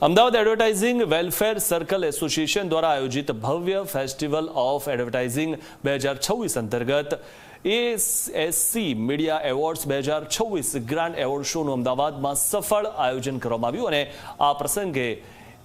Ahmedabad advertising welfare circle association દ્વારા આયોજિત ભવ્ય ફેસ્ટિવલ ઓફ એડવર્ટાઇઝિંગ બે હજાર છવ્વીસ અંતર્ગત. એએસસી મીડિયા એવોર્ડ્સ બે હજાર છવ્વીસ ગ્રાન્ડ એવોર્ડ શોનું અમદાવાદમાં સફળ આયોજન કરવામાં આવ્યું અને આ પ્રસંગે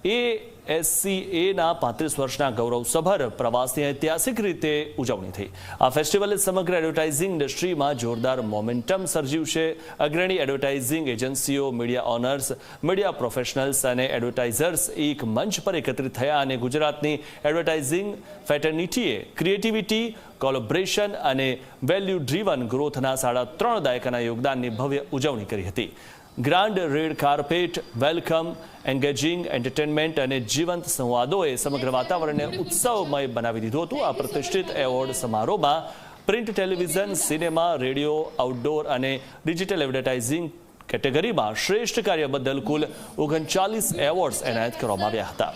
એએસસીએના પાંત્રીસ વર્ષના ગૌરવસભર પ્રવાસની ઐતિહાસિક રીતે ઉજવણી થઈ. આ ફેસ્ટિવલે સમગ્ર એડવર્ટાઇઝિંગ ઇન્ડસ્ટ્રીમાં જોરદાર મોમેન્ટમ સર્જ્યું છે. અગ્રણી એડવર્ટાઇઝિંગ એજન્સીઓ, મીડિયા ઓનર્સ, મીડિયા પ્રોફેશનલ્સ અને એડવર્ટાઇઝર્સ એક મંચ પર એકત્રિત થયા અને ગુજરાતની એડવર્ટાઇઝિંગ ફેટર્નિટીએ ક્રિએટિવિટી, કોલોબ્રેશન અને વેલ્યુ ડ્રીવન ગ્રોથના સાડા ત્રણ દાયકાના યોગદાનની ભવ્ય ઉજવણી કરી હતી. Grand red carpet welcome engaging entertainment અને જીવંત સંવાદોએ સમગ્ર વાતાવરણને ઉત્સવમય બનાવી દીધું હતું. આ પ્રતિષ્ઠિત એવોર્ડ સમારોહમાં print television, cinema, radio outdoor અને ડિજિટલ એડવર્ટાઇઝિંગ કેટેગરીમાં શ્રેષ્ઠ કાર્ય બદલ કુલ ઓગણચાલીસ એવોર્ડ્સ એનાયત કરવામાં આવ્યા હતા.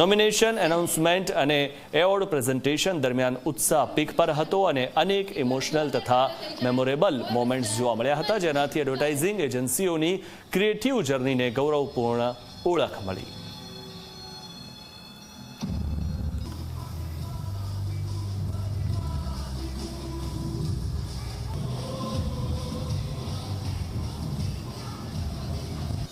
નોમિનેશન એનાઉન્સમેન્ટ અને એવોર્ડ પ્રેઝન્ટેશન દરમિયાન ઉત્સાહ પીક પર હતો અને અનેક ઇમોશનલ તથા મેમોરેબલ મોમેન્ટ્સ જોવા મળ્યા હતા, જેનાથી એડવર્ટાઇઝિંગ એજન્સીઓની ક્રિએટિવ જર્નીને ગૌરવપૂર્ણ ઓળખ મળી.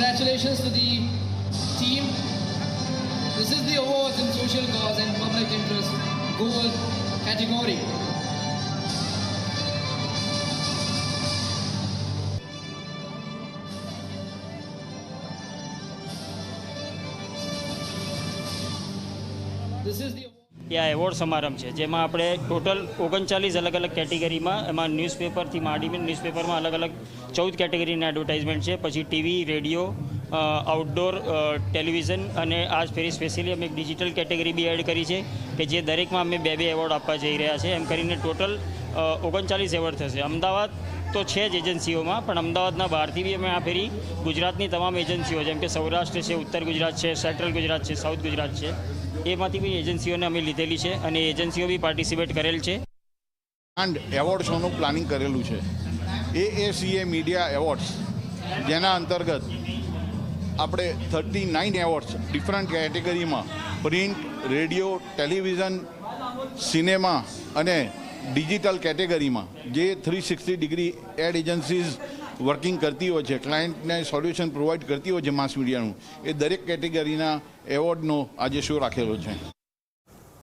Congratulations to the team. This is the awards in social cause and public interest gold category. This is the એ આ એવોર્ડ સમારંભ છે, જેમાં આપણે ટોટલ ઓગણચાલીસ અલગ અલગ કેટેગરીમાં, એમાં ન્યૂઝપેપરથી માંડીને ન્યૂઝપેપરમાં અલગ અલગ ચૌદ કેટેગરીના એડવર્ટાઇઝમેન્ટ છે, પછી ટીવી, રેડિયો આઉટડોર ટેલિવિઝન અને આજ ફેરી સ્પેશિયલી અમે એક ડિજિટલ કેટેગરી બી એડ કરી છે, કે જે દરેકમાં અમે બે બે એવોર્ડ આપવા જઈ રહ્યા છે. એમ કરીને ટોટલ ઓગણચાલીસ એવોર્ડ થશે. અમદાવાદ તો છે જ એજન્સીઓમાં પણ અમદાવાદના બહારથી બી અમે આ ફેરી ગુજરાતની તમામ એજન્સીઓ જેમ કે સૌરાષ્ટ્ર છે, ઉત્તર ગુજરાત છે સેન્ટ્રલ ગુજરાત છે સાઉથ ગુજરાત છે એમાંથી બી એજન્સીઓને અમે લીધેલી છે અને એજન્સીઓ બી પાર્ટિસિપેટ કરેલ છે. એન્ડ એવોર્ડ શોનું પ્લાનિંગ કરેલું છે. એએસીએ મીડિયા એવોર્ડ્સ જેના અંતર્ગત આપણે થર્ટી નાઇન એવોર્ડ્સ ડિફરન્ટ કેટેગરીમાં પ્રિન્ટ રેડિયો ટેલિવિઝન સિનેમા અને ડિજિટલ કેટેગરીમાં જે three sixty degree ad agencies working કરતી હોય છે ક્લાયન્ટને સોલ્યુશન પ્રોવાઈડ કરતી હોય છે માસ મીડિયાનું એ દરેક કેટેગરીના એવોર્ડનો આજે શો રાખેલો છે.